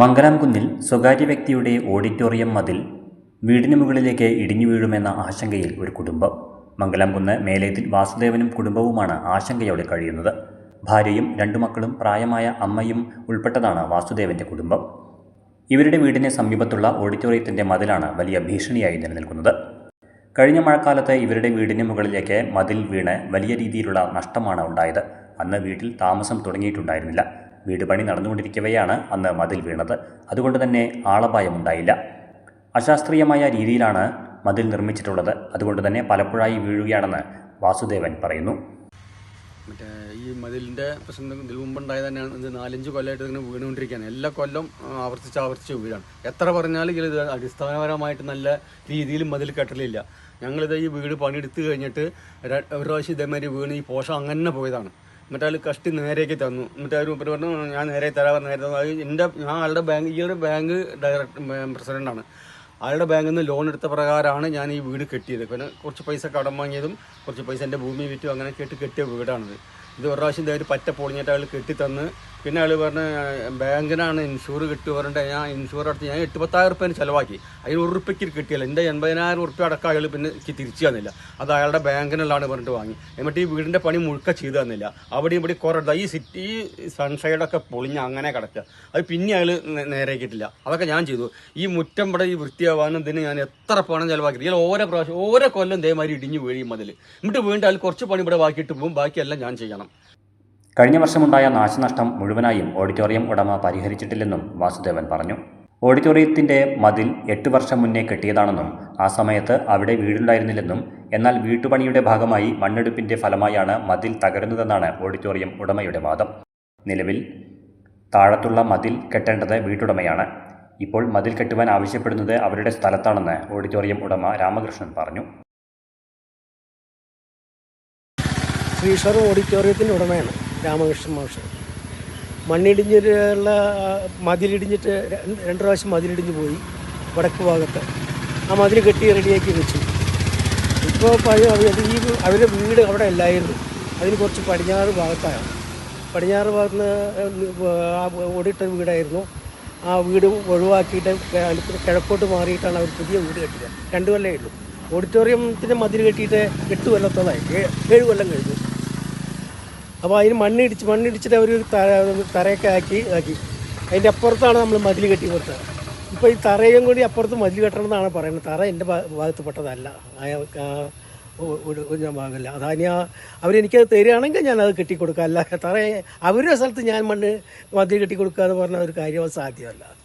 മംഗലാംകുന്നിൽ സ്വകാര്യ വ്യക്തിയുടെ ഓഡിറ്റോറിയം മതിൽ വീടിന് മുകളിലേക്ക് ഇടിഞ്ഞു വീഴുമെന്ന ആശങ്കയിൽ ഒരു കുടുംബം. മംഗലാംകുന്ന് മേലേതിൽ വാസുദേവനും കുടുംബവുമാണ് ആശങ്കയോടെ കഴിയുന്നത്. ഭാര്യയും രണ്ടു മക്കളും പ്രായമായ അമ്മയും ഉൾപ്പെട്ടതാണ് വാസുദേവന്റെ കുടുംബം. ഇവരുടെ വീടിന് സമീപത്തുള്ള ഓഡിറ്റോറിയത്തിന്റെ മതിലാണ് വലിയ ഭീഷണിയായി നിലനിൽക്കുന്നത്. കഴിഞ്ഞ മഴക്കാലത്ത് ഇവരുടെ വീടിന് മുകളിലേക്ക് മതിൽ വീണ് വലിയ രീതിയിലുള്ള നഷ്ടമാണ് ഉണ്ടായത്. അന്ന് വീട്ടിൽ താമസം തുടങ്ങിയിട്ടുണ്ടായിരുന്നില്ല. വീട് പണി നടന്നുകൊണ്ടിരിക്കവെയാണ് അന്ന് മതിൽ വീണത്. അതുകൊണ്ട് തന്നെ ആളപായമുണ്ടായില്ല. അശാസ്ത്രീയമായ രീതിയിലാണ് മതിൽ നിർമ്മിച്ചിട്ടുള്ളത്. അതുകൊണ്ട് തന്നെ പലപ്പോഴായി വീഴുകയാണെന്ന് വാസുദേവൻ പറയുന്നു. മറ്റേ ഈ മതിലിന്റെ പ്രശ്നം ഇതിൽ മുമ്പുണ്ടായത് തന്നെയാണ്. ഇത് നാലഞ്ച് കൊല്ലമായിട്ട് ഇങ്ങനെ വീണുകൊണ്ടിരിക്കുകയാണ്. എല്ലാ കൊല്ലം ആവർത്തിച്ച് ആവർത്തിച്ച് വീഴാണ്. എത്ര പറഞ്ഞാലും ഇത് അടിസ്ഥാനപരമായിട്ട് നല്ല രീതിയിൽ മതിൽ കെട്ടലില്ല. ഞങ്ങളിത് ഈ വീട് പണിയെടുത്ത് കഴിഞ്ഞിട്ട് ഒരു പ്രാവശ്യം ഇതേമാതിരി വീണ് ഈ പോഷം അങ്ങനെ പോയതാണ്. എന്നിട്ട് അയാൾ കഷ്ടി നേരേക്ക് തന്നു. എന്നിട്ട് അവർ മുപ്പര് പറഞ്ഞു ഞാൻ നേരെ തരാൻ നേരെ തന്നു അത് എന്റെ ഞാൻ ആളുടെ ബാങ്ക് ഈ ഒരു ബാങ്ക് ഡയറക്ടർ പ്രസിഡന്റാണ് അയാളുടെ ബാങ്കിൽ നിന്ന് ലോൺ എടുത്ത പ്രകാരമാണ് ഞാൻ ഈ വീട് കെട്ടിയത്. പിന്നെ കുറച്ച് പൈസ കടം വാങ്ങിയതും കുറച്ച് പൈസ എന്റെ ഭൂമി വിറ്റും അങ്ങനെ കേട്ട് കെട്ടിയ വീടാണിത്. ഇത് ഒരു പ്രാവശ്യം ഇതായിട്ട് പറ്റ പൊളിഞ്ഞിട്ട് അയാൾ കെട്ടിത്തന്ന്. പിന്നെ അയാൾ പറഞ്ഞ ബാങ്കിനാണ് ഇൻഷൂർ കിട്ടുക പറഞ്ഞിട്ട് ഞാൻ ഇൻഷൂർ അടച്ച് ഞാൻ എട്ട് പത്തായിരം ചിലവാക്കി. അതിന് ഒരു റുപ്യക്ക് കിട്ടിയില്ല. എന്റെ എൺപതിനായിരം റുപ്യ അടക്കം അയാൾ പിന്നെ എനിക്ക് തിരിച്ചു തന്നില്ല. അത് അയാളുടെ ബാങ്കിനുള്ളതാണ് പറഞ്ഞിട്ട് വാങ്ങി. എന്നിട്ട് ഈ വീടിന്റെ പണി മുഴുക്ക ചെയ്തു തന്നില്ല. അവിടെയും ഇവിടെ കുറേ ഈ സിറ്റി സൺഷൈഡൊക്കെ പൊളിഞ്ഞ് അങ്ങനെ കിടക്കുക. അത് പിന്നെ അയാൾ നേരേക്കിട്ടില്ല അതൊക്കെ ഞാൻ ചെയ്തു. ഈ മുറ്റം ഇവിടെ ഈ വൃത്തിയാവാനും ഇതിന് ഞാൻ എത്ര പണം ചിലവാക്കി. ഇയാൾ ഓരോ പ്രാവശ്യം ഓരോ കൊല്ലം ഇതേമാതിരി ഇടിഞ്ഞ് വീഴും മതിൽ. എന്നിട്ട് വീണ്ടും അതിൽ കുറച്ച് പണി ഇവിടെ ബാക്കിയിട്ട് പോകും. ബാക്കിയെല്ലാം ഞാൻ ചെയ്യണം. കഴിഞ്ഞ വർഷമുണ്ടായ നാശനഷ്ടം മുഴുവനായും ഓഡിറ്റോറിയം ഉടമ പരിഹരിച്ചിട്ടില്ലെന്നും വാസുദേവൻ പറഞ്ഞു. ഓഡിറ്റോറിയത്തിന്റെ മതിൽ എട്ട് വർഷം മുന്നേ കെട്ടിയതാണെന്നും ആ സമയത്ത് അവിടെ വീടുണ്ടായിരുന്നില്ലെന്നും എന്നാൽ വീട്ടുപണിയുടെ ഭാഗമായി മണ്ണെടുപ്പിന്റെ ഫലമായാണ് മതിൽ തകരുന്നതെന്നാണ് ഓഡിറ്റോറിയം ഉടമയുടെ വാദം. നിലവിൽ താഴത്തുള്ള മതിൽ കെട്ടേണ്ടത് വീട്ടുടമയാണ്. ഇപ്പോൾ മതിൽ കെട്ടുവാൻ ആവശ്യപ്പെടുന്നത് അവരുടെ സ്ഥലത്താണെന്ന് ഓഡിറ്റോറിയം ഉടമ രാമകൃഷ്ണൻ പറഞ്ഞു. ശ്രീശ്വർ ഓഡിറ്റോറിയത്തിന്റെ ഉടമയാണ് രാമകൃഷ്ണൻ മാഷ്. മണ്ണിടിഞ്ഞിട്ടുള്ള മതിലിടിഞ്ഞിട്ട് രണ്ട് പ്രാവശ്യം മതിലിടിഞ്ഞ് പോയി വടക്ക് ഭാഗത്ത്. ആ മതിൽ കെട്ടി റെഡിയാക്കി വെച്ചു. ഇപ്പോൾ പഴയ ഈ അവരുടെ വീട് അവിടെ അല്ലായിരുന്നു. അതിന് കുറച്ച് പടിഞ്ഞാറ് ഭാഗത്താണ്. പടിഞ്ഞാറ് ഭാഗത്ത് നിന്ന് ആ ഓടിട്ട വീടായിരുന്നു. ആ വീട് ഒഴിവാക്കിയിട്ട് കിഴക്കോട്ട് മാറിയിട്ടാണ് അവർ പുതിയ വീട് കെട്ടിയത്. രണ്ട് കൊല്ലമേ ഉള്ളൂ. ഓഡിറ്റോറിയത്തിന്റെ മതിൽ കെട്ടിയിട്ട് എട്ട് കൊല്ലത്തോളായി ഏ- ഏഴ് കൊല്ലം കഴിഞ്ഞു. അപ്പോൾ അതിന് മണ്ണിടിച്ച് മണ്ണിടിച്ചിട്ട് അവർ തറയൊക്കെ ആക്കി ആക്കി. അതിന്റെ അപ്പുറത്താണ് നമ്മൾ മതിൽ കെട്ടി കൊടുത്തത്. ഇപ്പോൾ ഈ തറയും കൂടി അപ്പുറത്ത് മതിൽ കെട്ടണം എന്നാണ് പറയുന്നത്. തറ എന്റെ ഭാ- ഭാഗത്ത് പെട്ടതല്ല ആ- ഭാഗമല്ല. അതാ അവരെനിക്കത് തരികയാണെങ്കിൽ ഞാനത് കെട്ടിക്കൊടുക്കാം അല്ല തറ അവരുടെ സ്ഥലത്ത് ഞാൻ മണ്ണ് മതിൽ കെട്ടി കൊടുക്കുക എന്ന് പറഞ്ഞ ഒരു കാര്യം സാധ്യമല്ല.